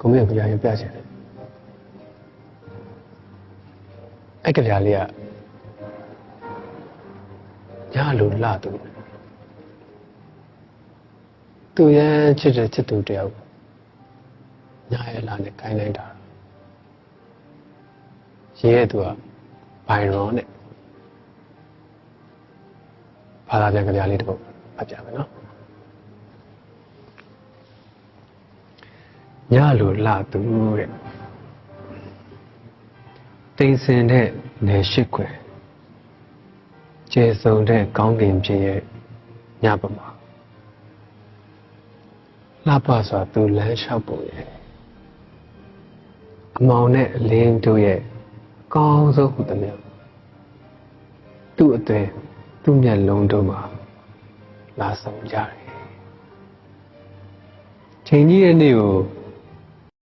ကိုမင်းကကြာရင်ပြချင်တယ်အဲ့ကလေးလေးကညာလိုလှသူသူရဲ့ချစ်တဲ့ချစ်သူတယောက်ညာရဲ့လာနဲ့ခိုင်းလိုက်တာရေးရဲ့သူကဘိုင်ရွန်နဲ့ဘာသာပြန်ကလေးလေးတစ်ပုဒ်ဖတ်ပြမယ်နော် ညလိုလှသူတဲ့တိမ်စင်တဲ့နယ်ရှိခွယ်ကျေစုံတဲ့ကောင်းကင်ပြည့်ရဲ့ညပမာလှပစွာသူလမ်းလျှောက်ပုံရဲ့အမောင်နဲ့အလင်းတို့ရဲ့အကောင်းဆုံးဟုသည်များသူ့အသွင်သူ့မျက်လုံးတို့မှာလာဆောင်ကြတယ်ချိန်ကြီးရဲ့နေ့ကို